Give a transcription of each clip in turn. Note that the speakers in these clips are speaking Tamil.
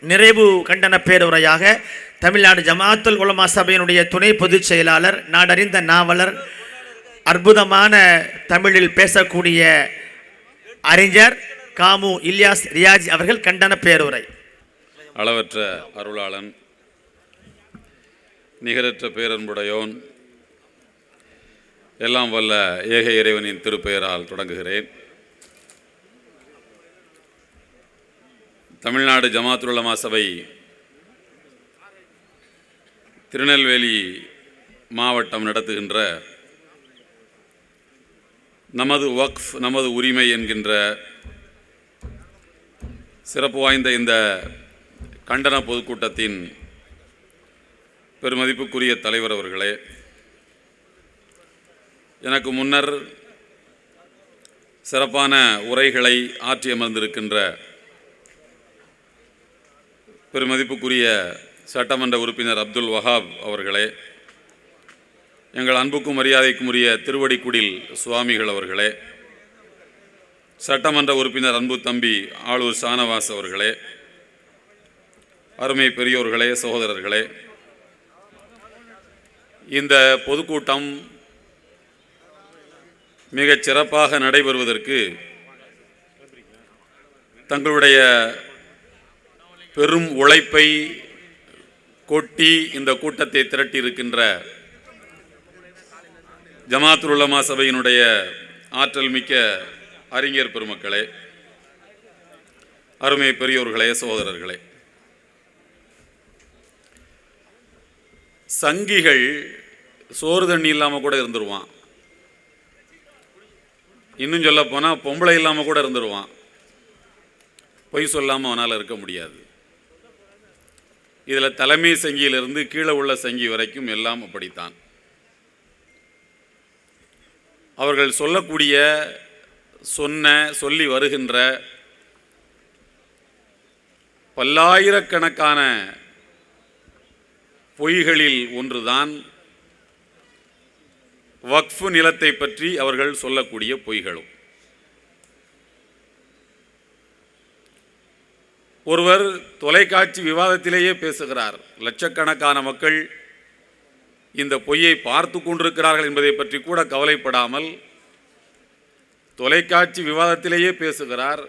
நிறைவு கண்டன பேருரையாக தமிழ்நாடு ஜமாத்துல் உலமா சபையினுடைய துணை பொதுச் செயலாளர் நாடறிந்த நாவலர் அற்புதமான தமிழில் பேசக்கூடிய அறிஞர் காமு இல்யாஸ் ரியாஜ் அவர்கள் கண்டன பேருரை. அளவற்ற அருளாளன் நிகரற்ற பேரன்புடையோன் எல்லாம் வல்ல ஏக இறைவனின் திருப்பெயரால் தொடங்குகிறேன். தமிழ்நாடு ஜமாத்துல்லமா சபை திருநெல்வேலி மாவட்டம் நடத்துகின்ற நமது வக்ஃப் நமது உரிமை என்கின்ற சிறப்பு வாய்ந்த இந்த கண்டன பொதுக்கூட்டத்தின் பெருமதிப்புக்குரிய தலைவர் அவர்களே எனக்கு முன்னர் சிறப்பான உரைகளை ஆற்றி அமர்ந்திருக்கின்ற பெருமதிப்புக்குரிய சட்டமன்ற உறுப்பினர் அப்துல் வஹாப் அவர்களே எங்கள் அன்புக்கும் மரியாதைக்கும் உரிய திருவடிக்குடில் சுவாமிகள் அவர்களே சட்டமன்ற உறுப்பினர் அன்பு தம்பி ஆளூர் ஷானவாஸ் அவர்களே அருமை பெரியோர்களே சகோதரர்களே இந்த பொதுக்கூட்டம் மிகச் சிறப்பாக நடைபெறுவதற்கு தங்களுடைய பெரும் உழைப்பை கொட்டி இந்த கூட்டத்தை திரட்டியிருக்கின்ற ஜமாத்துல் உலமா சபையினுடைய ஆற்றல் மிக்க அறிஞர் பெருமக்களே அருமை பெரியோர்களே சகோதரர்களே. சங்கிகள் சோறு தண்ணி இல்லாமல் கூட இருந்துருவான். இன்னும் சொல்ல போனால் பொம்பளை இல்லாமல் கூட இருந்துருவான். பொய் சொல்லாமல் அவனால் இருக்க முடியாது. இதில் தலைமை சங்கியிலிருந்து கீழே உள்ள சங்கி வரைக்கும் எல்லாம் அப்படித்தான். அவர்கள் சொல்லக்கூடிய சொன்ன சொல்லி வருகின்ற பல்லாயிரக்கணக்கான பொய்களில் ஒன்றுதான் வக்ஃபு நிலத்தை பற்றி அவர்கள் சொல்லக்கூடிய பொய்களும். ஒருவர் தொலைக்காட்சி விவாதத்திலேயே பேசுகிறார். லட்சக்கணக்கான மக்கள் இந்த பொய்யை பார்த்து கொண்டிருக்கிறார்கள் என்பதை பற்றி கூட கவலைப்படாமல் தொலைக்காட்சி விவாதத்திலேயே பேசுகிறார்.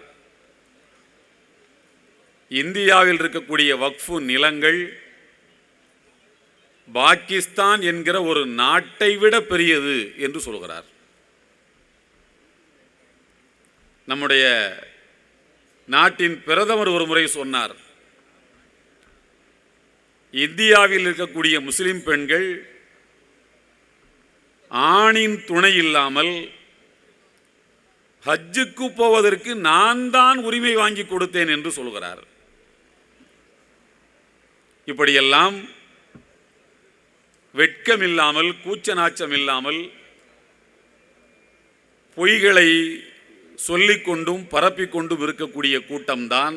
இந்தியாவில் இருக்கக்கூடிய வக்ஃபு நிலங்கள் பாகிஸ்தான் என்கிற ஒரு நாட்டை விட பெரியது என்று சொல்கிறார். நம்முடைய நாட்டின் பிரதமர் ஒரு முறை சொன்னார் இந்தியாவில் இருக்கக்கூடிய முஸ்லிம் பெண்கள் ஆணின் துணை இல்லாமல் ஹஜ்ஜுக்கு போவதற்கு நான் தான் உரிமை வாங்கி கொடுத்தேன் என்று சொல்கிறார். இப்படியெல்லாம் வெட்கமில்லாமல் கூச்ச நாச்சம் இல்லாமல் பொய்களை சொல்லிக்கொண்டும் பரப்பிக்கொண்டும் இருக்கக்கூடிய கூட்டம்தான்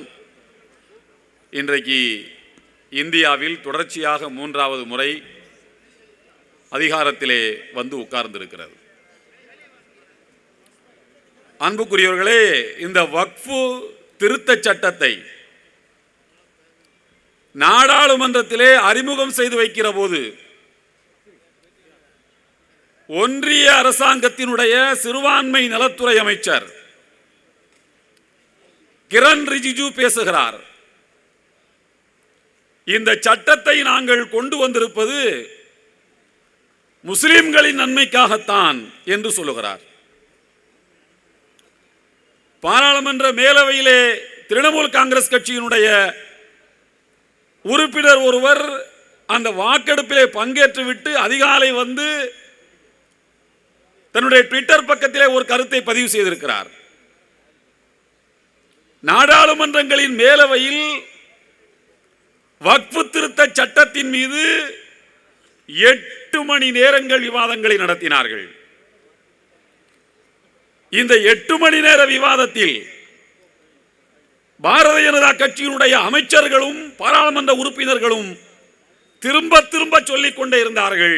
இன்றைக்கு இந்தியாவில் தொடர்ச்சியாக மூன்றாவது முறை அதிகாரத்திலே வந்து உட்கார்ந்திருக்கிறது. அன்புக்குரியவர்களே இந்த வக்ஃபு திருத்த சட்டத்தை நாடாளுமன்றத்திலே அறிமுகம் செய்து வைக்கிற போது ஒன்றிய அரசாங்கத்தினுடைய சிறுபான்மை நலத்துறை அமைச்சர் கிரண் ரிஜிஜு பேசுகிறார். இந்த சட்டத்தை நாங்கள் கொண்டு வந்திருப்பது முஸ்லிம்களின் நன்மைக்காகத்தான் என்று சொல்லுகிறார். பாராளுமன்ற மேலவையிலே திரிணாமுல் காங்கிரஸ் கட்சியினுடைய உறுப்பினர் ஒருவர் அந்த வாக்கெடுப்பிலே பங்கேற்றுவிட்டு அதிகாலை வந்து தன்னுடைய ட்விட்டர் பக்கத்திலே ஒரு கருத்தை பதிவு செய்திருக்கிறார். நாடாளுமன்றங்களின் மேலவையில் வக்ஃபு திருத்த சட்டத்தின் மீது எட்டு மணி நேரங்கள் விவாதங்களை நடத்தினார்கள். இந்த எட்டு மணி நேர விவாதத்தில் பாரதிய ஜனதா கட்சியினுடைய அமைச்சர்களும் பாராளுமன்ற உறுப்பினர்களும் திரும்ப திரும்ப சொல்லிக் கொண்டே இருந்தார்கள்.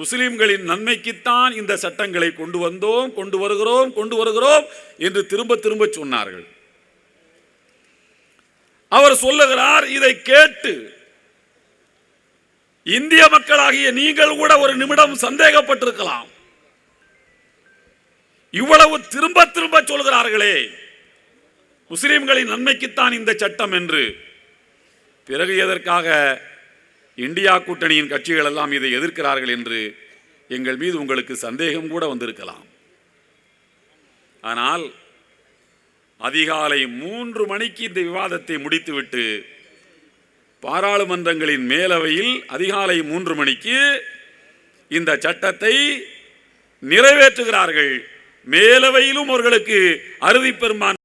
முஸ்லிம்களின் நன்மைக்குத்தான் இந்த சட்டங்களை கொண்டு வந்தோம் கொண்டு வருகிறோம் கொண்டு வருகிறோம் என்று திரும்ப திரும்ப சொன்னார்கள். அவர் சொல்லுகிறார் இதை கேட்டு. இந்திய மக்களாகிய நீங்கள் கூட ஒரு நிமிடம் சந்தேகப்பட்டிருக்கலாம். இவ்வளவு திரும்ப திரும்ப சொல்கிறார்களே. முஸ்லிம்களின் நன்மைக்குத்தான் இந்த சட்டம் என்று. பிறகு எதற்காக இந்தியா கூட்டணியின் கட்சிகள் எல்லாம் இதை எதிர்க்கிறார்கள் என்று எங்கள் மீது உங்களுக்கு சந்தேகம் கூட வந்திருக்கலாம். ஆனால் அதிகாலை மூன்று மணிக்கு இந்த விவாதத்தை முடித்துவிட்டு பாராளுமன்றங்களின் மேலவையில் அதிகாலை மூன்று மணிக்கு இந்த சட்டத்தை நிறைவேற்றுகிறார்கள். மேலவையிலும் அவர்களுக்கு அறுதி பெரும்பான்மை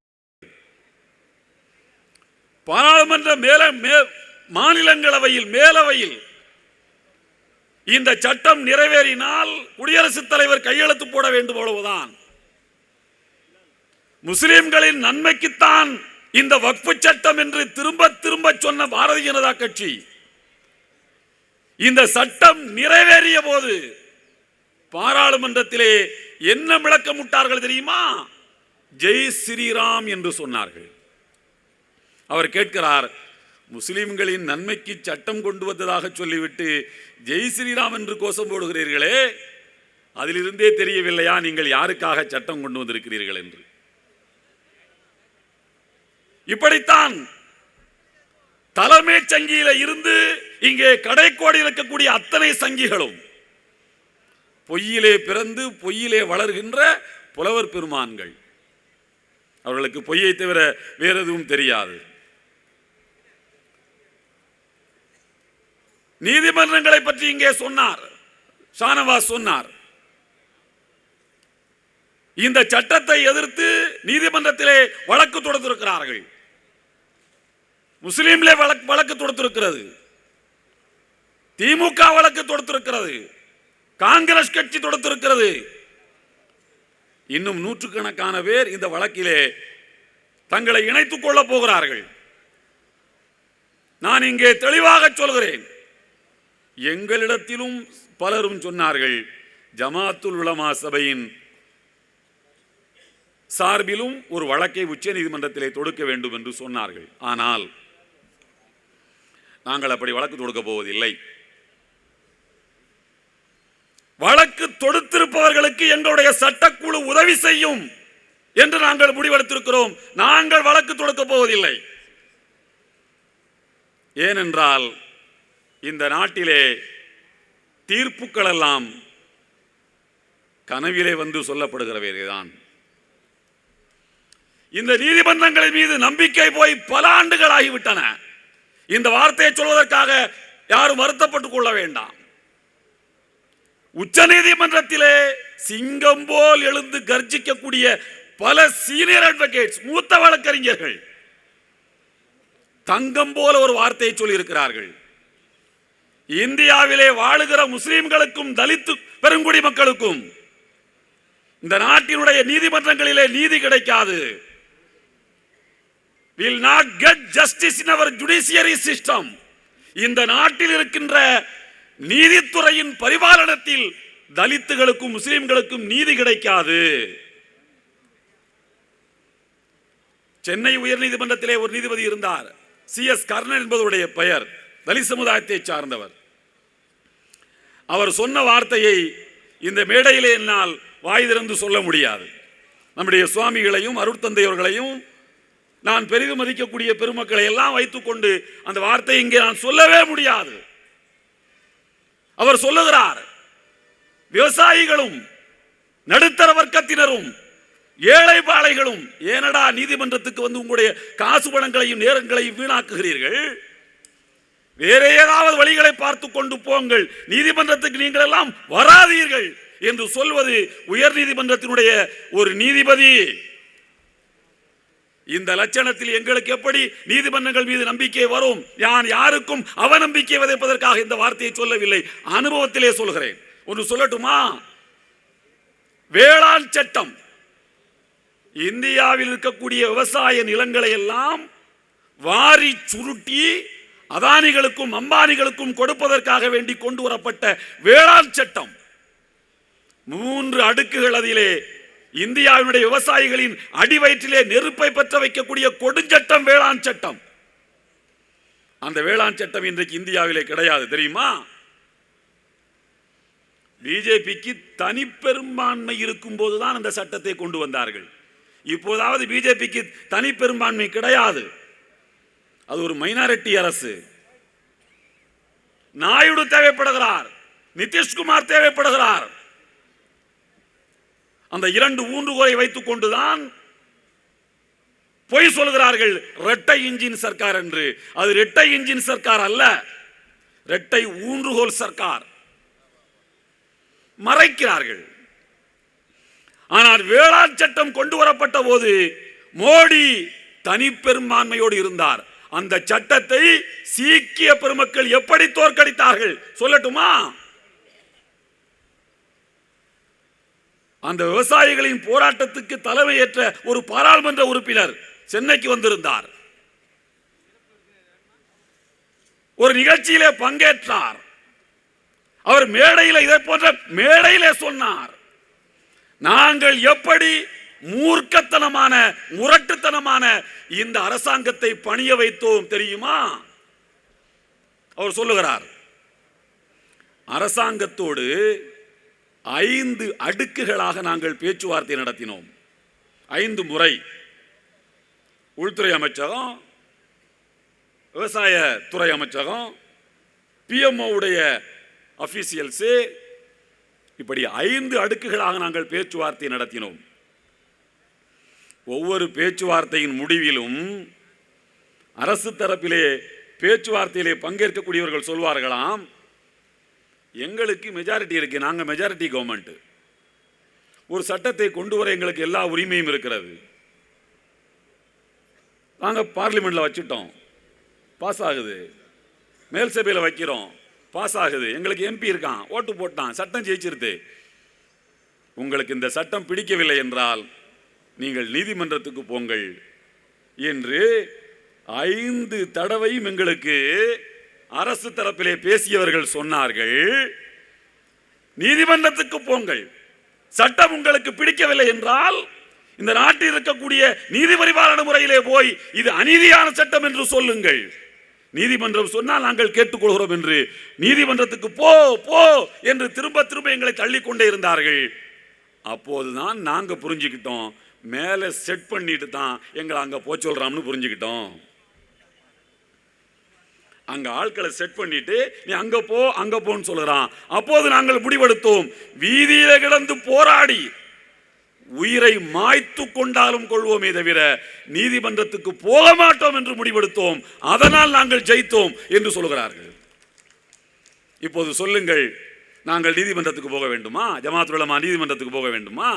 பாராளுமன்ற மேல மே- மாநிலங்களவையில் மேலவையில் இந்த சட்டம் நிறைவேறினால் குடியரசுத் தலைவர் கையெழுத்து போட வேண்டும் அவ்வளவுதான். முஸ்லிம்களின் நன்மைக்குத்தான் இந்த வக்ஃபு சட்டம் என்று திரும்ப திரும்ப சொன்ன பாரதிய ஜனதா கட்சி. இந்த சட்டம் நிறைவேறிய போது பாராளுமன்றத்திலே என்ன விளக்கமிட்டார்கள் தெரியுமா? ஜெய் ஸ்ரீராம் என்று சொன்னார்கள். அவர் கேட்கிறார் முஸ்லிம்களின் நன்மைக்கு சட்டம் கொண்டு வந்ததாக சொல்லிவிட்டு ஜெய் ஸ்ரீராம் என்று கோஷம் போடுகிறீர்களே? அதிலிருந்தே தெரியவில்லையா? நீங்கள் யாருக்காக சட்டம் கொண்டு வந்திருக்கிறீர்கள் என்று. இப்படித்தான் தலைமைச் சங்கியில இருந்து இங்கே கடைக்கோடி இருக்கக்கூடிய அத்தனை சங்கிகளும் பொய்யிலே பிறந்து பொய்யிலே வளர்கின்ற புலவர் பெருமான்கள். அவர்களுக்கு பொய்யை தவிர வேற எதுவும் தெரியாது. நீதிமன்றங்களை பற்றி இங்கே சொன்னார். ஷானவாஸ் சொன்னார். இந்த சட்டத்தை எதிர்த்து நீதிமன்றத்திலே வழக்கு தொடுத்திருக்கிறார்கள். முஸ்லீம்லே வழக்கு வழக்கு தொடுத்திருக்கிறது. திமுக வழக்கு தொடுத்திருக்கிறது. காங்கிரஸ் கட்சி தொடுத்திருக்கிறது. இன்னும் நூற்றுக்கணக்கான பேர் இந்த வழக்கிலே தங்களை இணைத்துக் கொள்ளப் போகிறார்கள். நான் இங்கே தெளிவாக சொல்கிறேன். எங்களிடத்திலும் பலரும் சொன்னார்கள் ஜமாத்துல் உலமா சபையின் சார்பிலும் ஒரு வழக்கை உச்ச நீதிமன்றத்திலே தொடுக்க வேண்டும் என்று சொன்னார்கள். ஆனால் நாங்கள் அப்படி வழக்கு தொடுக்க போவதில்லை. வழக்கு தொடுத்திருப்பவர்களுக்கு எங்களுடைய சட்டக்குழு உதவி செய்யும் என்று நாங்கள் முடிவெடுத்திருக்கிறோம். நாங்கள் வழக்கு தொடுக்க போவதில்லை. ஏனென்றால் இந்த நாட்டிலே தீர்ப்புக்கள் எல்லாம் கனவிலே வந்து சொல்லப்படுகிறவைதான் இந்த நீதிமன்றங்களின் மீது நம்பிக்கை போய் பல ஆண்டுகள் ஆகிவிட்டன. இந்த வார்த்தையை சொல்வதற்காக யாரும் வருத்தப்பட்டுக் கொள்ள வேண்டாம். உச்ச நீதிமன்றத்திலே சிங்கம் போல் எழுந்து கர்ஜிக்கக்கூடிய பல சீனியர் அட்வொகேட்ஸ் மூத்த வழக்கறிஞர்கள் தங்கம் போல ஒரு வார்த்தையை சொல்லியிருக்கிறார்கள். இந்தியாவிலே வாழுகிற முஸ்லிம்களுக்கும் தலித்து பெருங்குடி மக்களுக்கும் இந்த நாட்டினுடைய நீதிமன்றங்களிலே நீதி கிடைக்காது. Will not get justice in our judiciary system. இந்த நாட்டில் இருக்கின்ற நீதித்துறையின் பரிபாலனத்தில் தலித்துகளுக்கும் முஸ்லிம்களுக்கும் நீதி கிடைக்காது. சென்னை உயர்நீதிமன்றத்திலே ஒரு நீதிபதி இருந்தார். சி. எஸ். கர்ணன் என்பவருடைய பெயர் தலித் சமுதாயத்தை சார்ந்தவர். அவர் சொன்ன வார்த்தையை இந்த மேடையிலே என்னால் வாய் திறந்து சொல்ல முடியாது. நம்முடைய சுவாமிகளையும் அருட்தந்தையவர்களையும் நான் பெரிதும் மதிக்கக்கூடிய பெருமக்களை எல்லாம் வைத்துக்கொண்டு அந்த வார்த்தையை இங்கே நான் சொல்லவே முடியாது. அவர் சொல்லுகிறார் விவசாயிகளும் நடுத்தர வர்க்கத்தினரும் ஏழை பாளைகளும் ஏனடா நீதிமன்றத்துக்கு வந்து உங்களுடைய காசு பணங்களையும் நேரங்களையும் வீணாக்குகிறீர்கள்? வேற ஏதாவது வழிகளை பார்த்து கொண்டு போங்கள். நீதிமன்றத்துக்கு நீங்கள் எல்லாம் வராதீர்கள் என்று சொல்வது உயர் நீதிமன்றத்தினுடைய ஒரு நீதிபதி. இந்த லட்சணத்தில் எங்களுக்கு எப்படி நீதிமன்றங்கள் மீது நம்பிக்கை வரும்? நான் யாருக்கும் அவநம்பிக்கை விதைப்பதற்காக இந்த வார்த்தையை சொல்லவில்லை. அனுபவத்திலே சொல்கிறேன். ஒன்று சொல்லட்டுமா? வேளாண் சட்டம். இந்தியாவில் இருக்கக்கூடிய விவசாய நிலங்களை எல்லாம் வாரி சுருட்டி அதானிகளுக்கும் அம்பானிகளுக்கும் கொடுப்பதற்காக வேண்டி கொண்டு வரப்பட்ட வேளாண் சட்டம். மூன்று அடுக்குகள் அதிலே இந்தியாவினுடைய விவசாயிகளின் அடிவயிற்றிலே நெருப்பை பற்ற வைக்கக்கூடிய கொடுஞ்சட்டம் வேளாண் சட்டம். அந்த வேளாண் சட்டம் இன்றைக்கு இந்தியாவிலே கிடையாது தெரியுமா? பிஜேபிக்கு தனிப்பெரும்பான்மை இருக்கும் போதுதான் அந்த சட்டத்தை கொண்டு வந்தார்கள். இப்போதாவது பிஜேபிக்கு தனிப்பெரும்பான்மை கிடையாது. அது ஒரு மைனாரிட்டி அரசு. நாயுடு தேவைப்படுகிறார் நிதிஷ்குமார் தேவைப்படுகிறார். அந்த இரண்டு ஊன்றுகோலை வைத்துக் கொண்டுதான் பொய் சொல்கிறார்கள். இரட்டை இன்ஜின் சர்க்கார் என்று. அது இரட்டை இன்ஜின் சர்க்கார் அல்ல. இரட்டை ஊன்றுகோல் சர்க்கார். மறைக்கிறார்கள். ஆனால் வேளாண் சட்டம் கொண்டு வரப்பட்ட போது மோடி தனிப்பெரும்பான்மையோடு இருந்தார். அந்த சட்டத்தை சீக்கிய பெருமக்கள் எப்படி தோற்கடித்தார்கள்? சொல்லட்டுமா? அந்த விவசாயிகளின் போராட்டத்துக்கு தலைமையேற்ற ஒரு பாராளுமன்ற உறுப்பினர் சென்னைக்கு வந்திருந்தார். ஒரு நிகழ்ச்சியிலே பங்கேற்றார். அவர் மேடையில் இதை போன்ற மேடையிலே சொன்னார். நாங்கள் எப்படி மூர்க்கத்தனமான முரட்டுத்தனமான இந்த அரசாங்கத்தை பணிய வைத்தோம் தெரியுமா? அவர் சொல்லுகிறார். அரசாங்கத்தோடு ஐந்து அடுக்குகளாக நாங்கள் பேச்சுவார்த்தை நடத்தினோம். ஐந்து முறை. உள்துறை அமைச்சகம் விவசாய துறை அமைச்சகம் பிஎம்ஓவுடைய உடைய இப்படி ஐந்து அடுக்குகளாக நாங்கள் பேச்சுவார்த்தை நடத்தினோம். ஒவ்வொரு பேச்சுவார்த்தையின் முடிவிலும் அரசு தரப்பிலே பேச்சுவார்த்தையிலே பங்கேற்கக்கூடியவர்கள் சொல்வார்களாம் எங்களுக்கு மெஜாரிட்டி இருக்கு. நாங்கள் மெஜாரிட்டி கவர்மெண்ட் ஒரு சட்டத்தை கொண்டு வர எங்களுக்கு எல்லா உரிமையும் இருக்கிறது. நாங்கள் பார்லிமெண்ட்டில் வச்சுட்டோம். பாஸ் ஆகுது. மேல் சபையில் வைக்கிறோம். பாஸ் ஆகுது. எங்களுக்கு எம்பி இருக்கான். ஓட்டு போட்டான். சட்டம் ஜெயிச்சிருது. உங்களுக்கு இந்த சட்டம் பிடிக்கவில்லை என்றால் நீங்கள் நீதிமன்றத்துக்கு போங்கள். என்று ஐந்து தடவையும் எங்களுக்கு அரசு தரப்பிலே பேசியவர்கள் சொன்னார்கள் நீதிமன்றத்துக்கு போங்கள். சட்டம் உங்களுக்கு பிடிக்கவில்லை என்றால் இந்த நாட்டில் இருக்கக்கூடிய நீதி பரிபாலன முறையிலே போய் இது அநீதியான சட்டம் என்று சொல்லுங்கள். நீதிமன்றம் சொன்னால் நாங்கள் கேட்டுக்கொள்கிறோம் என்று நீதிமன்றத்துக்கு போ போ என்று திரும்ப திரும்ப எங்களை தள்ளிக்கொண்டே இருந்தார்கள். அப்போதுதான் நாங்கள் புரிஞ்சுக்கிட்டோம். மேலே செட் பண்ணிட்டு தான் எங்களை அங்கே போச்சு சொல்கிறோம்னு புரிஞ்சுக்கிட்டோம். அங்க ஆட்களை செட் பண்ணிட்டு நீ அங்க போ அங்க போன்னு சொல்லுறான். அப்போது நாங்கள் முடிவெடுத்தோம். வீதியில கிடந்து போராடி உயிரை மாய்த்து கொண்டாலும் கொள்வோமே தவிர நீதிமன்றத்துக்கு போக மாட்டோம் என்று முடிவெடுத்தோம். அதனால் நாங்கள் ஜெயித்தோம் என்று சொல்கிறார்கள் இப்போது சொல்லுங்கள் நாங்கள் நீதிமன்றத்துக்கு போக வேண்டுமா? ஜமாத்துலமா நீதிமன்றத்துக்கு போக வேண்டுமா?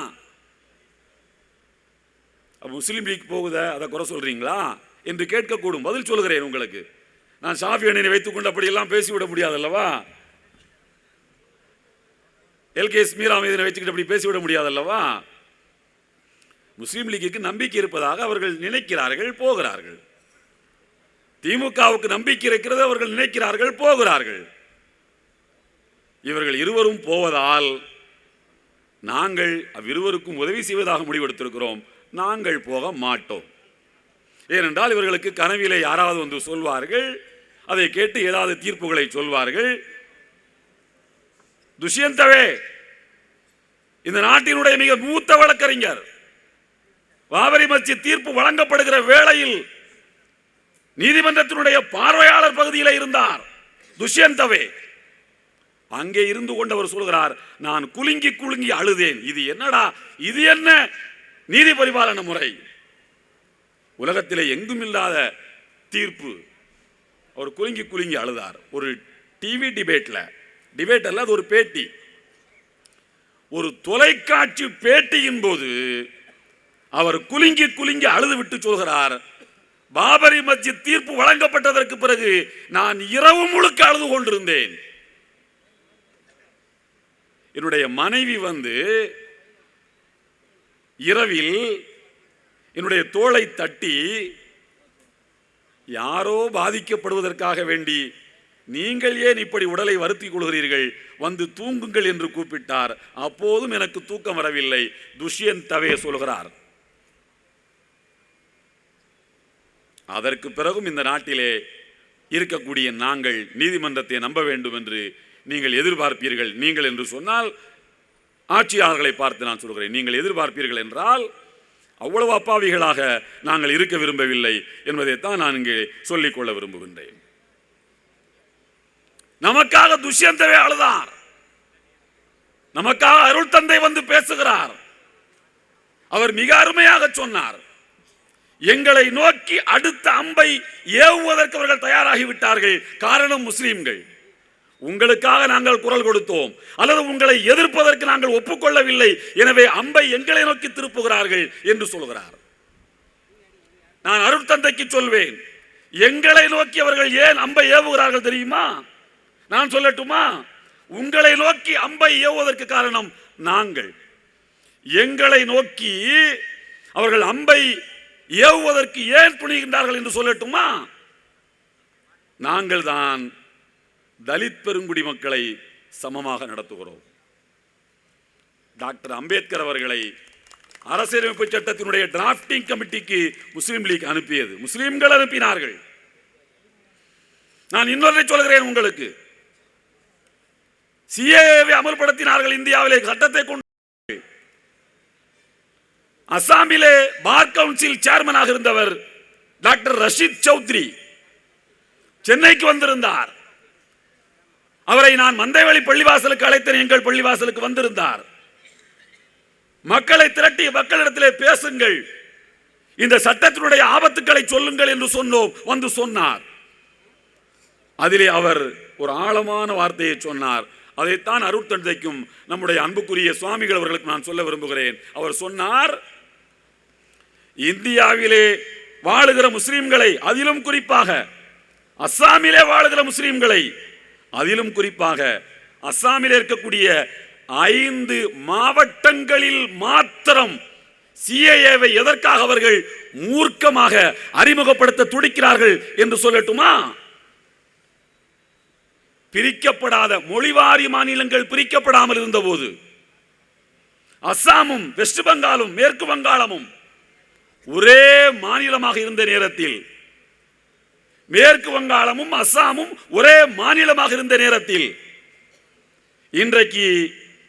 முஸ்லீம் லீக் போகுத? அதை குறை சொல்றீங்களா? என்று கேட்கக்கூடும். பதில் சொல்கிறேன் உங்களுக்கு. நான் ஷாஃபி அண்ணனை வைத்துக் அப்படியெல்லாம் பேசிவிட முடியாதல்லவா? எல்கே மீரா மீதனை வச்சுக்கிட்டு அப்படி பேசிவிட முடியாதல்லவா? முஸ்லீம் லீக்குக்கு நம்பிக்கை இருப்பதாக அவர்கள் நினைக்கிறார்கள் போகிறார்கள். திமுகவுக்கு நம்பிக்கை இருக்கிறது அவர்கள் நினைக்கிறார்கள் போகிறார்கள். இவர்கள் இருவரும் போவதால் நாங்கள் அவ்விருவருக்கும் உதவி செய்வதாக முடிவெடுத்திருக்கிறோம். நாங்கள் போக மாட்டோம். ஏனென்றால் இவர்களுக்கு கனவிலே யாராவது வந்து சொல்வார்கள் அதை கேட்டு ஏதாவது தீர்ப்புகளை சொல்வார்கள். துஷ்யந்தவே இந்த நாட்டினுடைய மிக மூத்த வழக்கறிஞர் பாபரி மச்சி தீர்ப்பு வழங்கப்படுகிற வேளையில் நீதிமன்றத்தினுடைய பார்வையாளர் பகுதியில் இருந்தார். துஷ்யந்தவே அங்கே இருந்து கொண்டவர் சொல்கிறார் நான் குலுங்கி குலுங்கி அழுதேன். இது என்னடா? இது என்ன? நீதி பரிபாலன முறை. உலகத்திலே எங்கும் இல்லாத தீர்ப்பு அவர் குலுங்கி குலுங்கி அழுதார். ஒரு டிவி டிபேட்ல டிபேட் அல்ல அது ஒரு பேட்டி. ஒரு தொலைக்காட்சி பேட்டியின் போது அவர் குலுங்கி குலுங்கி அழுது விட்டு சொல்கிறார் பாபரி மஸ்ஜித் தீர்ப்பு வழங்கப்பட்டதற்கு பிறகு நான் இரவு முழுக்க அழுது கொண்டிருந்தேன். என்னுடைய மனைவி வந்து இரவில் என்னுடைய தோளை தட்டி யாரோ பாதிக்கப்படுவதற்காக வேண்டி நீங்கள் ஏன் இப்படி உடலை வருத்திக் கொள்கிறீர்கள்? வந்து தூங்குங்கள் என்று கூப்பிட்டார். அப்போதும் எனக்கு தூக்கம் வரவில்லை. துஷ்யந்தவே சொல்கிறார். அதற்கு பிறகும் இந்த நாட்டிலே இருக்கக்கூடிய நாங்கள் நீதிமன்றத்தை நம்ப வேண்டும் என்று நீங்கள் எதிர்பார்ப்பீர்கள். நீங்கள் என்று சொன்னால் ஆட்சியாளர்களை பார்த்து நான் சொல்கிறேன். நீங்கள் எதிர்பார்ப்பீர்கள் என்றால் அவ்வளவு அப்பாவிகளாக நாங்கள் இருக்க விரும்பவில்லை என்பதைத்தான் நான் இங்கே சொல்லிக்கொள்ள விரும்புகின்றேன். நமக்காக துஷ்யந்தவே அழுதார். நமக்காக அருள் தந்தை வந்து பேசுகிறார். அவர் மிக அருமையாக சொன்னார். எங்களை நோக்கி அடுத்த அம்பை ஏவுவதற்கு அவர்கள் தயாராகி விட்டார்கள் காரணம் முஸ்லீம்கள். உங்களுக்காக நாங்கள் குரல் கொடுத்தோம். அல்லது உங்களை எதிர்ப்பதற்கு நாங்கள் ஒப்புக்கொள்ளவில்லை. எனவே அம்பை எங்களை நோக்கி திருப்புகிறார்கள் என்று சொல்கிறார். நான் அருட்தந்தைக்கு சொல்வேன். எங்களை நோக்கி அவர்கள் ஏன் அம்பை ஏவுகிறார்கள் தெரியுமா? நான் சொல்லட்டுமா? உங்களை நோக்கி அம்பை ஏவுவதற்கு காரணம் நாங்கள். எங்களை நோக்கி அவர்கள் அம்பை ஏவுவதற்கு ஏன் துணிகின்றார்கள் என்று சொல்லட்டுமா? நாங்கள் தான் தலித் பெருங்குடி மக்களை சமமாக நடத்துகிறோம். டாக்டர் அம்பேத்கர் அவர்களை அரசியலமைப்பு சட்டத்தினுடைய டிராப்டிங் கமிட்டிக்கு முஸ்லீம் லீக் அனுப்பியது. முஸ்லிம்கள் அனுப்பினார்கள். நான் இன்னொரு சொல்கிறேன் உங்களுக்கு. சிஏவை அமல்படுத்தினார்கள் இந்தியாவிலே சட்டத்தை கொண்டு. அசாமிலே பார் கவுன்சில் சேர்மனாக இருந்தவர் டாக்டர் ரஷீத் சௌத்ரி. சென்னைக்கு வந்திருந்தார். அவரை நான் மந்தைவெளி பள்ளிவாசலுக்கு அழைத்தேன். எங்கள் பள்ளிவாசலுக்கு வந்திருந்தார். மக்களை திரட்டி மக்களிடத்திலே பேசுங்கள். இந்த சட்டத்தினுடைய ஆபத்துக்களை சொல்லுங்கள் என்று சொன்னோம். வந்து சொன்னார். அதிலே அவர் ஒரு ஆழமான வார்த்தையை சொன்னார். அதைத்தான் அருட்தந்தைக்கும் நம்முடைய அன்புக்குரிய சுவாமிகள் அவர்களுக்கு நான் சொல்ல விரும்புகிறேன். அவர் சொன்னார் இந்தியாவிலே வாழுகிற முஸ்லீம்களை அதிலும் குறிப்பாக அஸ்ஸாமிலே வாழுகிற முஸ்லீம்களை அதிலும் குறிப்பாக அஸ்ஸாமில் இருக்கக்கூடிய ஐந்து மாவட்டங்களில் மாத்திரம் சிஏஏவை எதற்காக அவர்கள் மூர்க்கமாக அறிமுகப்படுத்த துடிக்கிறார்கள் என்று சொல்லட்டுமா? பிரிக்கப்படாத மொழிவாரி மாநிலங்கள் பிரிக்கப்படாமல் இருந்தபோது அஸ்ஸாமும் வெஸ்ட் பெங்காலும் மேற்கு வங்காளமும் ஒரே மாநிலமாக இருந்த நேரத்தில் மேற்கு வங்காளமும் அஸ்ஸாமும் ஒரே மாநிலமாக இருந்த நேரத்தில் இன்றைக்கு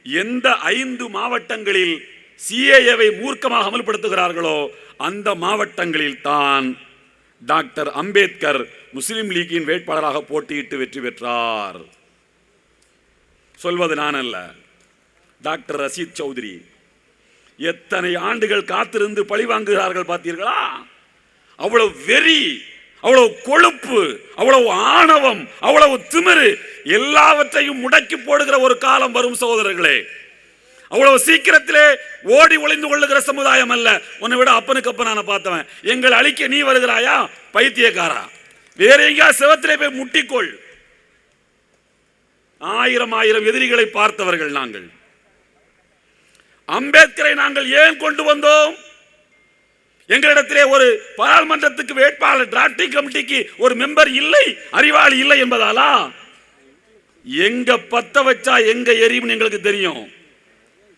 எந்த ஐந்து மாவட்டங்களில் சிஏஏவை மூர்க்கமாக அமல்படுத்துகிறார்களோ அந்த மாவட்டங்களில் தான் டாக்டர் அம்பேத்கர் முஸ்லிம் லீக்கின் வேட்பாளராக போட்டியிட்டு வெற்றி பெற்றார். சொல்வது நான் அல்ல. டாக்டர் ரசீத் சௌத்ரி எத்தனை ஆண்டுகள் காத்திருந்து பழி வாங்குகிறார்கள் பார்த்தீர்களா? அவ்வளவு வெறி அவ்வளவு கொழுப்பு அவ்வளவு ஆணவம் அவ்வளவு திமிரு எல்லாவற்றையும் முடக்கி போடுகிற ஒரு காலம் வரும் சகோதரர்களே. அவ்வளவு சீக்கிரத்திலே ஓடி ஒளிந்து கொள்ளுகிற சமுதாயம் அல்ல. உன்னை விட அப்பனுக்கு அப்பனான பார்த்தவன். எங்களை அழிக்க நீ வருகிறாயா? பைத்தியக்காரா. வேற எங்கேயா சிவத்திலே போய் முட்டிக்கொள். ஆயிரம் ஆயிரம் எதிரிகளை பார்த்தவர்கள் நாங்கள். அம்பேத்கரை நாங்கள் ஏன் கொண்டு வந்தோம்? எங்களிடத்திலே ஒரு பாராளுமன்றத்துக்கு வேட்பாளர் டிராப்டிங் கமிட்டிக்கு ஒரு மெம்பர் இல்லை அறிவாளி இல்லை என்பதாலா? எங்க பத்த வச்சா எங்க எரியும் எங்களுக்கு தெரியும்.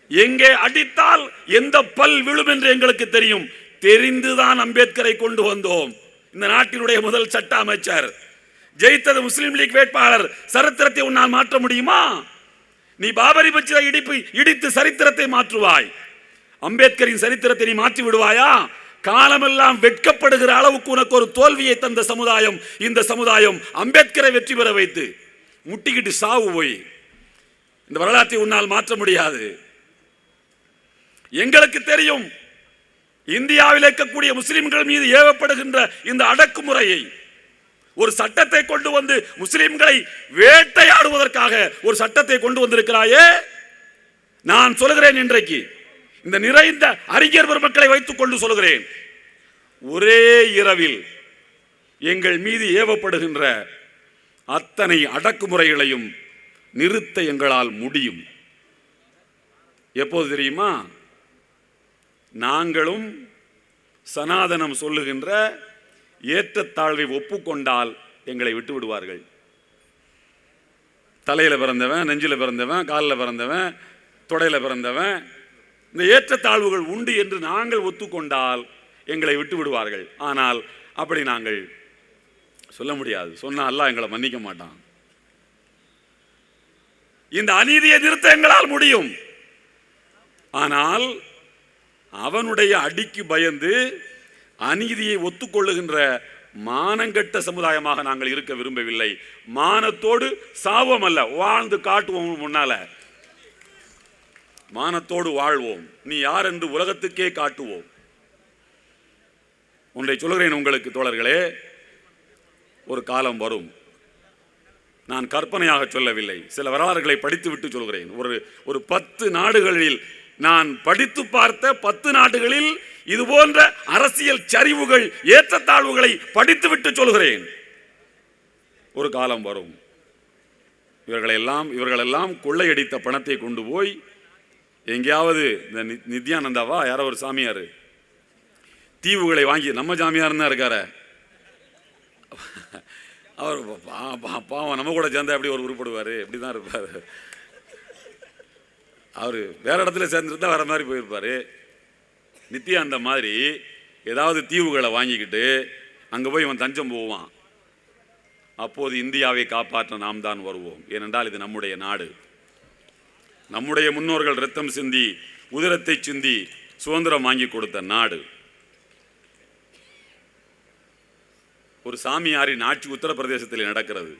எங்கே அடித்தால் எந்த பல் விழும் என்று எங்களுக்கு தெரியும். தெரிந்துதான் அம்பேத்கரை கொண்டு வந்தோம். இந்த நாட்டினுடைய முதல் சட்ட அமைச்சர். ஜெயித்தது முஸ்லீம் லீக் வேட்பாளர். சரித்திரத்தை உன்னால் மாற்ற முடியுமா? நீ பாபரி மஸ்ஜிதை இடிப்பு இடித்து சரித்திரத்தை மாற்றுவாய். அம்பேத்கரின் சரித்திரத்தை நீ மாற்றி விடுவாயா? காலமெல்லாம் வெட்கப்படுகிற அளவுக்கு உனக்கு ஒரு தோல்வியை தந்த சமுதாயம் இந்த சமுதாயம் அம்பேத்கரை வெற்றி பெற வைத்து முட்டிக்கிட்டு சாவு போய். இந்த வரலாற்றை உன்னால் மாற்ற முடியாது. எங்களுக்கு தெரியும் இந்தியாவில் இருக்கக்கூடிய முஸ்லிம்கள் மீது ஏவப்படுகின்ற இந்த அடக்குமுறையை ஒரு சட்டத்தை கொண்டு வந்து முஸ்லிம்களை வேட்டையாடுவதற்காக ஒரு சட்டத்தை கொண்டு வந்திருக்கிறாயே. நான் சொல்கிறேன் இன்றைக்கு இந்த நிறைந்த அறிஞர் பெருமக்களை வைத்துக் கொண்டு சொல்கிறேன். ஒரே இரவில் எங்கள் மீது ஏவப்படுகின்ற அத்தனை அடக்குமுறைகளையும் நிறுத்த எங்களால் முடியும். எப்போது தெரியுமா? நாங்களும் சனாதனம் சொல்லுகின்ற ஏற்றத்தாழ்வை ஒப்புக்கொண்டால் எங்களை விட்டு விடுவார்கள். தலையில் பிறந்தவன் நெஞ்சில் பிறந்தவன் காலில் பிறந்தவன் தொடையில பிறந்தவன் இந்த ஏற்றத்தாழ்வுகள் உண்டு என்று நாங்கள் ஒத்துக்கொண்டால் எங்களை விட்டு விடுவார்கள். ஆனால் அப்படி நாங்கள் சொல்ல முடியாது. சொன்னா அல்லாஹ் எங்களை மன்னிக்க மாட்டான். இந்த அநீதியை நிறுத்த எங்களால் முடியும். ஆனால் அவனுடைய அடிக்கு பயந்து அநீதியை ஒத்துக்கொள்ளுகின்ற மானங்கெட்ட சமுதாயமாக நாங்கள் இருக்க விரும்பவில்லை. மானத்தோடு சாவம் அல்ல. வாழ்ந்து காட்டுவோம் முன்னால. மானத்தோடு வாழ்வோம். நீ யார் என்று உலகத்துக்கே காட்டுவோம். ஒன்றை சொல்கிறேன் உங்களுக்கு தோழர்களே. ஒரு காலம் வரும். நான் கற்பனையாக சொல்லவில்லை. சில வரலாறுகளை படித்துவிட்டு சொல்கிறேன். ஒரு ஒரு பத்து நாடுகளில் நான் படித்து பார்த்த பத்து நாடுகளில் இது போன்ற அரசியல் சரிவுகள் ஏற்றத்தாழ்வுகளை படித்துவிட்டு சொல்கிறேன். ஒரு காலம் வரும். இவர்களெல்லாம் இவர்களெல்லாம் கொள்ளையடித்த பணத்தை கொண்டு போய் எங்கேயாவது இந்த நி- நித்யானந்தாவா? யாரோ ஒரு சாமியார். தீவுகளை வாங்கி நம்ம ஜாமியார் தான் இருக்கார. அவர் பா- பா- பாவம் நம்ம கூட சேர்ந்தா எப்படி ஒரு உருப்படுவார்? இப்படி தான் இருப்பார். அவர் வேற இடத்துல சேர்ந்துருந்தா வேற மாதிரி போயிருப்பார். நித்யானந்த மாதிரி ஏதாவது தீவுகளை வாங்கிக்கிட்டு அங்கே போய் இவன் தஞ்சம் போவான். அப்போது இந்தியாவை காப்பாற்ற நாம் தான் வருவோம். ஏனென்றால் இது நம்முடைய நாடு. நம்முடைய முன்னோர்கள் ரத்தம் சிந்தி உதிரத்தை சிந்தி சுதந்திரம் வாங்கி கொடுத்த நாடு. ஒரு சாமியாரின் ஆட்சி உத்தரப்பிரதேசத்தில் நடக்கிறது.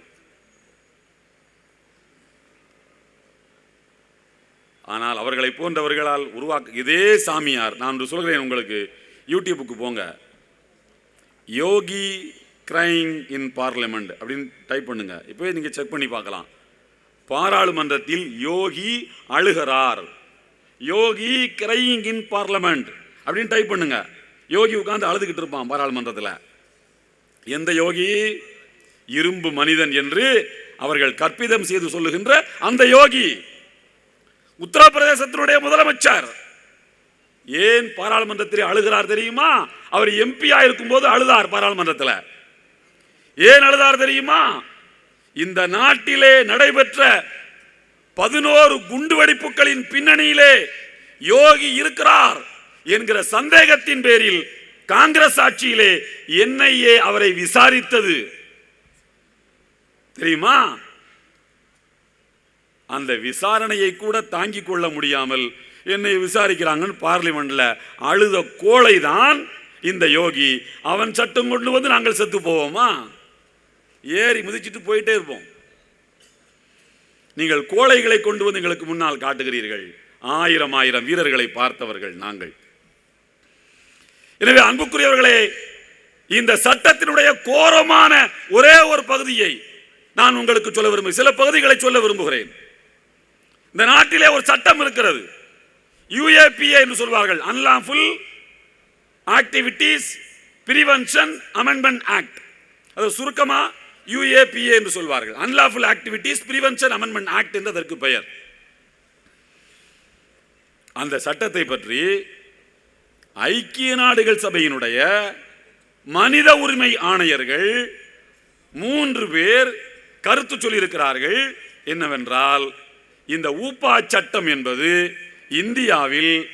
ஆனால் அவர்களை போன்றவர்களால் உருவாக்க இதே சாமியார் நான் ஒன்று சொல்கிறேன் உங்களுக்கு யூடியூப்புக்கு போங்க. யோகி கிரைங் இன் பார்லிமெண்ட் அப்படின்னு டைப் பண்ணுங்க. இப்போவே நீங்கள் செக் பண்ணி பார்க்கலாம். பாராளுமன்றத்தில் யோகி அழுகிறார். யோகி கிரையிங் இன் பார்லிமெண்ட் அப்படின்னு டைப் பண்ணுங்க. யோகி உட்காந்து அழுதுகிட்டு இருப்பான் பாராளுமன்றத்தில். எந்த யோகி? இரும்பு மனிதன் என்று அவர்கள் கற்பிதம் செய்து சொல்லுகின்ற அந்த யோகி. உத்தரப்பிரதேசத்தினுடைய முதலமைச்சர். ஏன் பாராளுமன்றத்தில் அழுகிறார் தெரியுமா? அவர் எம்பியா இருக்கும்போது அழுதார் பாராளுமன்றத்தில். ஏன் அழுதார் தெரியுமா? இந்த நாட்டிலே நடைபெற்ற பதினோரு குண்டுவெடிப்புகளின் பின்னணியிலே யோகி இருக்கிறார் என்கிற சந்தேகத்தின் பேரில் காங்கிரஸ் ஆட்சியிலே என்ஐஏ அவரை விசாரித்தது. தெரியுமா? அந்த விசாரணையை கூட தாங்கிக் கொள்ள முடியாமல் என்னை விசாரிக்கிறாங்கன்னு பார்லிமெண்ட்ல அழுத கோழைதான் இந்த யோகி. அவன் சட்டம் கொண்டு வந்து நாங்கள் செத்து போவோமா? ஏறி மிதிச்சுட்டு போயிட்டே இருப்போம். நீங்கள் கோழைகளை கொண்டு வந்து எங்களுக்கு முன்னால் காட்டுகிறீர்கள். ஆயிரம் ஆயிரம் வீரர்களை பார்த்தவர்கள் நாங்கள். எனவே அன்புக்குரியவர்களே இந்த சட்டத்தினுடைய கோரமான ஒரே ஒரு பகுதியை நான் உங்களுக்கு சொல்ல விரும்புகிறேன். சில பகுதிகளை சொல்ல விரும்புகிறேன். இந்த நாட்டிலே ஒரு சட்டம் இருக்கிறது. யுஏபிஏ என்று சொல்வார்கள். Unlawful activities prevention amendment act அது சுருக்கமா யுஏபிஏ என்று சொல்வார்கள். Unlawful activities prevention amendment act என்று அதற்கு பெயர். அந்த சட்டத்தை பற்றி ஐக்கிய நாடுகள் சபையினுடைய மனித உரிமை ஆணையர்கள் மூன்று பேர் கருத்து சொல்லியிருக்கிறார்கள். என்னவென்றால் இந்த ஊப்பா சட்டம் என்பது இந்தியாவில்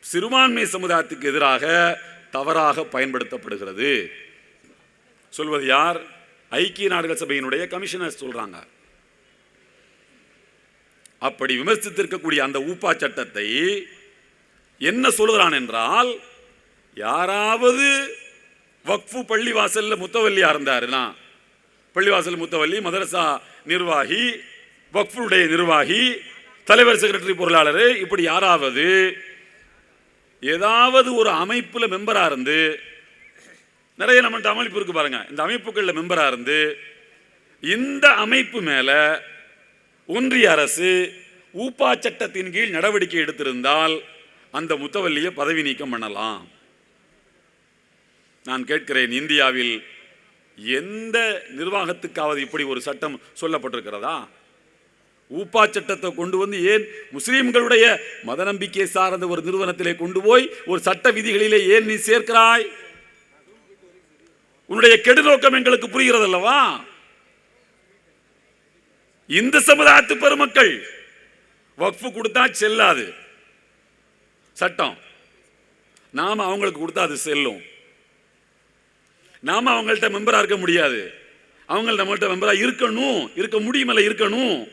சிறுபான்மை சமுதாயத்துக்கு எதிராக தவறாக பயன்படுத்தப்படுகிறது. சொல்வது யார்? ஐக்கிய நாடுகள் சபையினுடைய கமிஷனர் சொல்றாங்க. அப்படி விமர்சித்திருக்கக்கூடிய அந்த ஊப்பா சட்டத்தை என்ன சொல்கிறான் என்றால் யாராவது வக்ஃபு பள்ளிவாசல்ல முத்தவல்லியா இருந்தாருன்னா பள்ளிவாசல் முத்தவல்லி மதரசா நிர்வாகி வக்ஃபுடைய நிர்வாகி தலைவர் செக்ரட்டரி பொருளாளர் இப்படி யாராவது ஏதாவது ஒரு அமைப்பில் மெம்பராக இருந்து நிறைய நம்மகிட்ட அமைப்பு இருக்கு பாருங்க. இந்த அமைப்புகளில் மெம்பராக இருந்து இந்த அமைப்பு மேலே ஒன்றிய அரசு ஊப்பா சட்டத்தின் கீழ் நடவடிக்கை எடுத்திருந்தால் அந்த முத்தவல்லியை பதவி நீக்கம் பண்ணலாம். நான் கேட்கிறேன் இந்தியாவில் எந்த நிர்வாகத்துக்காவது இப்படி ஒரு சட்டம் சொல்லப்பட்டிருக்கிறதா? ஊப்பா சட்டத்தை கொண்டு வந்து ஏன் முஸ்லீம்களுடைய மத நம்பிக்கை சார்ந்த ஒரு நிறுவனத்திலே கொண்டு போய் ஒரு சட்ட விதிகளிலே ஏன் நீ சேர்க்கிறாய்? உன்னுடைய கெடுநோக்கம் எங்களுக்கு புரிகிறது அல்லவா இந்து சமுதாயத்து பெருமக்கள் வக்ஃபு கொடுத்தா செல்லாது. சட்டம். நாம அவங்களுக்கு கொடுத்தா அது செல்லும். நாம அவங்கள்ட்ட மெம்பராக இருக்க முடியாது. அவங்க நம்மள்ட்ட மெம்பராக இருக்கணும். இருக்க முடியுமல்ல இருக்கணும்.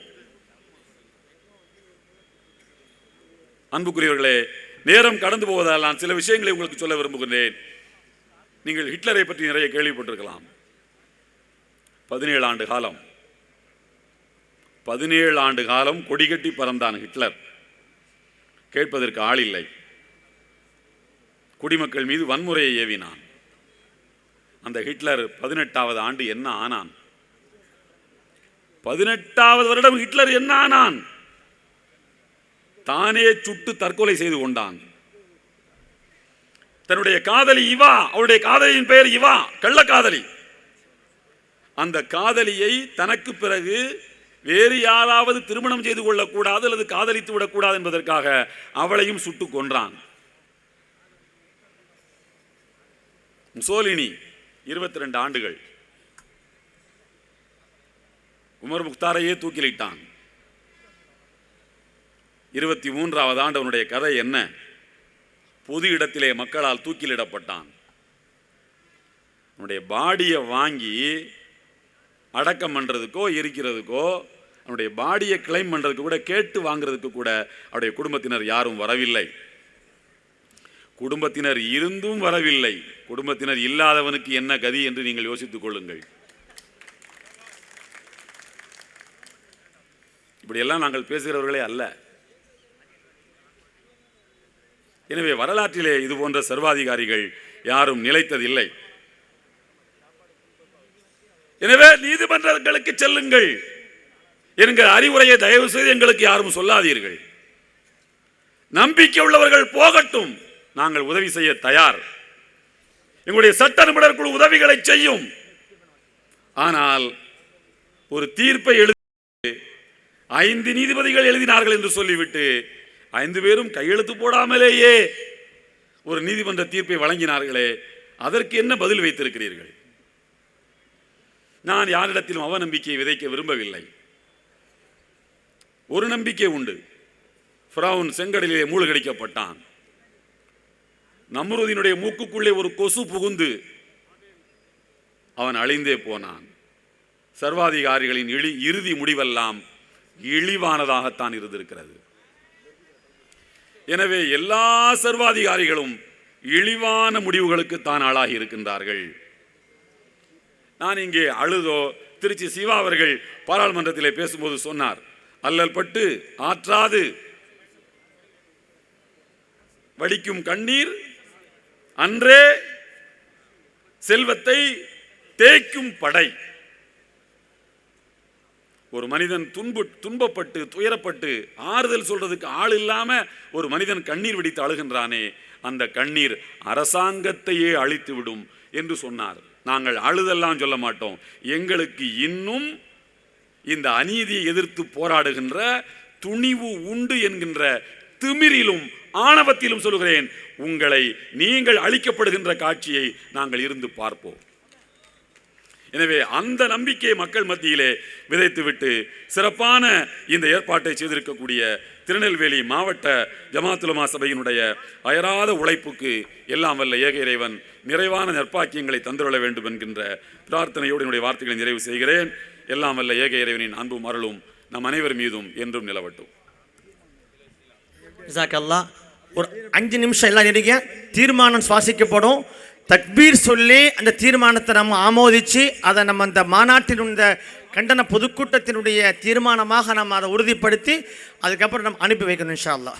அன்புக்குரியவர்களே நேரம் கடந்து போவதால் நான் சில விஷயங்களை உங்களுக்கு சொல்ல விரும்புகிறேன் நீங்கள் ஹிட்லரை பற்றி நிறைய கேள்விப்பட்டிருக்கலாம். பதினேழு ஆண்டு காலம். பதினேழு ஆண்டு காலம் கொடிகட்டி பறந்தான் ஹிட்லர். கேட்பதற்கு ஆள் இல்லை. குடிமக்கள் மீது வன்முறையை ஏவினான். அந்த ஹிட்லர் பதினெட்டாவது ஆண்டு என்ன ஆனான்? பதினெட்டாவது வருடம் ஹிட்லர் என்ன ஆனான்? தானே சுட்டு தற்கொலை செய்து கொண்டான். தன்னுடைய காதலி இவா அவருடைய காதலியின் பெயர் இவா கள்ளக்காதலி அந்த காதலியை தனக்கு பிறகு வேறு யாராவது திருமணம் செய்து கொள்ளக்கூடாது அல்லது காதலித்து விடக்கூடாது என்பதற்காக அவளையும் சுட்டு கொன்றான். முசோலினி இருபத்தி ரெண்டு ஆண்டுகள். உமர் முக்தாரையே தூக்கிலிட்டான். இருபத்தி மூன்றாவது ஆண்டு அவனுடைய கதை என்ன? பொது இடத்திலே மக்களால் தூக்கிலிடப்பட்டான். அவனுடைய பாடியை வாங்கி அடக்கம் பண்ணுறதுக்கோ எரிக்கிறதுக்கோ அவனுடைய பாடியை கிளைம் பண்ணுறதுக்கு கூட கேட்டு வாங்குறதுக்கு கூட அவருடைய குடும்பத்தினர் யாரும் வரவில்லை. குடும்பத்தினர் இருந்தும் வரவில்லை. குடும்பத்தினர் இல்லாதவனுக்கு என்ன கதி என்று நீங்கள் யோசித்துக் கொள்ளுங்கள். இப்படியெல்லாம் நாங்கள் பேசுகிறவர்களே அல்ல. எனவே வரலாற்றிலே இது போன்ற சர்வாதிகாரிகள் யாரும் நிலைத்ததில்லை. எனவே நீதிமன்றங்களுக்கு செல்லுங்கள். என்கிற அறிவுரையை தயவு செய்து எங்களுக்கு யாரும் சொல்லாதீர்கள். நம்பிக்கை உள்ளவர்கள் போகட்டும். நாங்கள் உதவி செய்ய தயார். எங்களுடைய சட்ட நிபுணர் குழு உதவிகளை செய்யும். ஆனால் ஒரு தீர்ப்பை எழுதி ஐந்து நீதிபதிகள் எழுதினார்கள் என்று சொல்லிவிட்டு ஐந்து பேரும் கையெழுத்து போடாமலேயே ஒரு நீதிமன்ற தீர்ப்பை வழங்கினார்களே அதற்கு என்ன பதில் வைத்திருக்கிறீர்கள்? நான் யாரிடத்திலும் அவநம்பிக்கையை விதைக்க விரும்பவில்லை. ஒரு நம்பிக்கை உண்டு. ஃபிரௌன் செங்கடலிலே மூழ்கடிக்கப்பட்டான். நம்ருதினுடைய மூக்குக்குள்ளே ஒரு கொசு புகுந்து அவன் அழிந்தே போனான். சர்வாதிகாரிகளின் இழி இறுதி முடிவெல்லாம் இழிவானதாகத்தான் இருந்திருக்கிறது. எனவே எல்லா சர்வாதிகாரிகளும் இழிவான முடிவுகளுக்கு தான் ஆளாகி இருக்கின்றார்கள். நான் இங்கே அழுதோ திருச்சி சிவா அவர்கள் பாராளுமன்றத்திலே பேசும்போது சொன்னார் அல்லல் பட்டு ஆற்றாது. வடிக்கும் கண்ணீர் அன்றே செல்வத்தை தேய்க்கும் படை. ஒரு மனிதன் துன்பு துன்பப்பட்டு துயரப்பட்டு ஆறுதல் சொல்றதுக்கு ஆள் இல்லாமல் ஒரு மனிதன் கண்ணீர் வெடித்து அழுகின்றானே அந்த கண்ணீர் அரசாங்கத்தையே அழித்து விடும் என்று சொன்னார். நாங்கள் அழுதெல்லாம் சொல்ல மாட்டோம். எங்களுக்கு இன்னும் இந்த அநீதியை எதிர்த்து போராடுகின்ற துணிவு உண்டு என்கின்ற திமிரிலும் ஆணவத்திலும் சொல்கிறேன் உங்களை நீங்கள் அழிக்கப்படுகின்ற காட்சியை நாங்கள் இருந்து பார்ப்போம். எனவே அந்த நம்பிக்கையை மக்கள் மத்தியிலே விதைத்துவிட்டு சிறப்பான இந்த ஏற்பாட்டை செய்திருக்கக்கூடிய திருநெல்வேலி மாவட்ட ஜமாத்துலமா சபையினுடைய அயராத உழைப்புக்கு எல்லாம் வல்ல ஏக இறைவன் நிறைவான நற்பாக்கியங்களை தந்துள்ள வேண்டும் என்கின்ற பிரார்த்தனையோடு என்னுடைய வார்த்தைகளை நிறைவு செய்கிறேன். எல்லாம் வல்ல ஏக இறைவனின் அன்பும் அருளும் நம் அனைவர் மீதும் என்றும் நிலவட்டும். ஒரு அஞ்சு நிமிஷம் எல்லாம் இருங்க. தீர்மானம் சுவாசிக்கப்படும். தக்பீர் சொல்லி அந்த தீர்மானத்தை நம்ம ஆமோதிச்சு அதை நம்ம அந்த மாநாட்டினுடைய கண்டன பொதுக்கூட்டத்தினுடைய தீர்மானமாக நம்ம அதை உறுதிப்படுத்தி அதுக்கப்புறம் நம்ம அனுப்பி வைக்கணும் இன்ஷா அல்லா